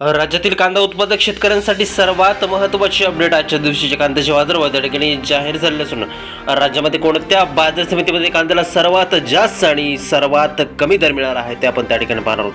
राज्यातील कांदा उत्पादक शेतकऱ्यांसाठी सर्वात महत्त्वाची अपडेट आजच्या दिवशीच्या कांद्याचे बाजारभाव त्या ठिकाणी जाहीर झाले असून राज्यामध्ये कोणत्या बाजार समितीमध्ये कांद्याला सर्वात जास्त आणि सर्वात कमी दर मिळणार आहे ते आपण त्या ठिकाणी पाहणार आहोत.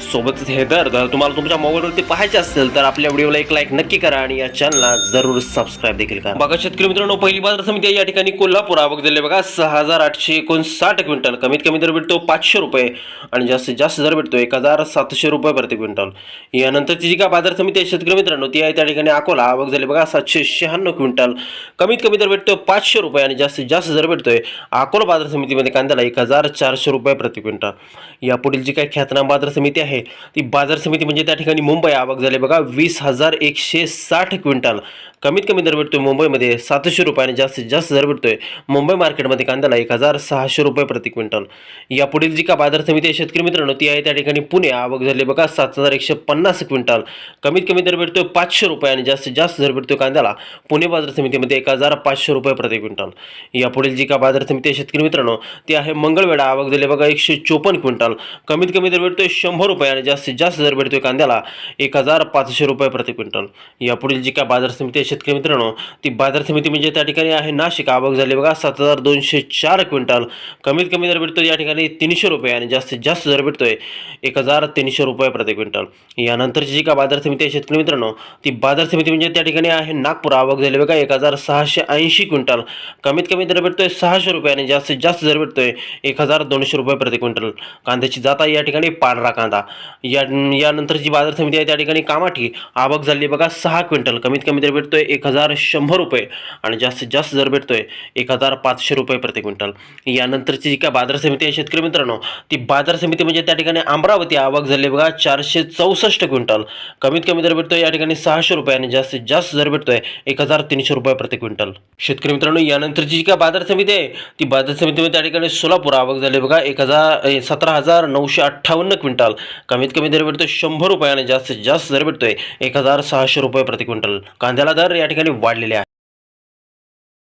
सोबतच हे दर जर तुम्हाला तुमच्या मोबाईलवरती पाहायचे असेल तर आपल्या व्हिडिओला एक लाईक नक्की करा आणि या चॅनलला जरूर सबस्क्राईब देखील करा. बघा शेतकरी मित्रांनो पहिली बाजार समिती या ठिकाणी कोल्हापूर आवक दिले बघा. सहा हजार आठशे एकोणसाठ क्विंटल. कमीत कमी दर भेटतो पाचशे रुपये आणि जास्तीत जास्त दर भेटतो एक हजार सातशे रुपये प्रति क्विंटल. यानंतरची जी का बाजार समिती आहे शेतकरी मित्रांनो ती आहे त्या ठिकाणी अकोला. आवक झाली बघा सातशे शहाण्णव क्विंटल. कमीत कमी दर भेटतो पाचशे रुपये आणि जास्तीत जास्त दर भेटतोय अकोला बाजार समितीमध्ये कांद्याला एक हजार चारशे रुपये प्रति क्विंटल. यापुढील जी काही ख्यातनाम बाजार समिती आहे आहे. ती बाजार समिती म्हणजे त्या ठिकाणी मुंबई आवक झाली. बघा वीस हजार एकशे साठ क्विंटल. कमीत कमी दर भेटतोय मुंबईमध्ये सातशे रुपयाने जास्तीत जास्त दर भेटतोय. मुंबई मार्केटमध्ये कांद्याला एक हजार सहाशे रुपये प्रति क्विंटल. यापुढील जी का बाजार समिती आहे शेतकरी मित्रांनो ती आहे त्या ठिकाणी पुणे आवक झाली. बघा सात हजार एकशे पन्नास क्विंटल. कमीत कमी दर भेटतोय पाचशे रुपये आणि जास्तीत जास्त दर भेटतोय कांद्याला. पुणे बाजार समितीमध्ये एक हजार पाचशे रुपये प्रति क्विंटल. यापुढील जी का बाजार समिती आहे शेतकरी मित्रांनो ती आहे मंगळवेढा आवक झाली. बघा एकशे चोपन्न क्विंटल. कमीत कमी दर भेटतोय शंभर रुपये आणि जास्तीत जास्त दर भेटतोय कांद्याला एक हजार पाचशे रुपये प्रति क्विंटल. यापुढील जी का बाजार समिती आहे शेतकरी मित्रांनो ती बाजार समिती म्हणजे त्या ठिकाणी आहे नाशिक. आवक झाली बघा सात हजार दोनशे चार क्विंटल. कमीत कमी दर भेटतोय या ठिकाणी तीनशे रुपये आणि जास्तीत जास्त दर भेटतोय एक हजार तीनशे रुपये प्रति क्विंटल. यानंतरची जी का बाजार समिती आहे शेतकरी मित्रांनो ती बाजार समिती म्हणजे त्या ठिकाणी आहे नागपूर. आवक झाली बघा एक हजार सहाशे ऐंशी क्विंटल. कमीत कमी दर भेटतोय सहाशे रुपये आणि जास्तीत जास्त दर भेटतोय एक हजार दोनशे रुपये प्रति क्विंटल. कांद्याची जाता या ठिकाणी पांढरा कांदा. या यानंतर जी बाजार समिती आहे त्या ठिकाणी कामाठी आवक झाली. बघा सहा क्विंटल. कमीत कमी दर भेटतोय एक हजार शंभर रुपये आणि जास्तीत जास्त दर भेटतोय एक हजार पाचशे रुपये प्रति क्विंटल. यानंतरची जी काय बाजार समिती आहे शेतकरी मित्रांनो ती बाजार समिती म्हणजे त्या ठिकाणी अमरावती आवक झाली. बघा चारशे चौसष्ट क्विंटल. कमीत कमी दर भेटतोय या ठिकाणी सहाशे रुपये आणि जास्तीत जास्त दर भेटतोय एक हजार तीनशे रुपये प्रति क्विंटल. शेतकरी मित्रांनो यानंतरची जी काय बाजार समिती आहे ती बाजार समितीमध्ये म्हणजे त्या ठिकाणी सोलापूर आवक झाली. बघा एक हजार सतरा हजार नऊशे अठ्ठावन्न क्विंटल. कमीत कमी दर भेटतोय शंभर रुपये आणि जास्तीत जास्त दर भेटतोय एक हजार सहाशे रुपये प्रति क्विंटल. कांद्याला दर या ठिकाणी वाढलेले आहे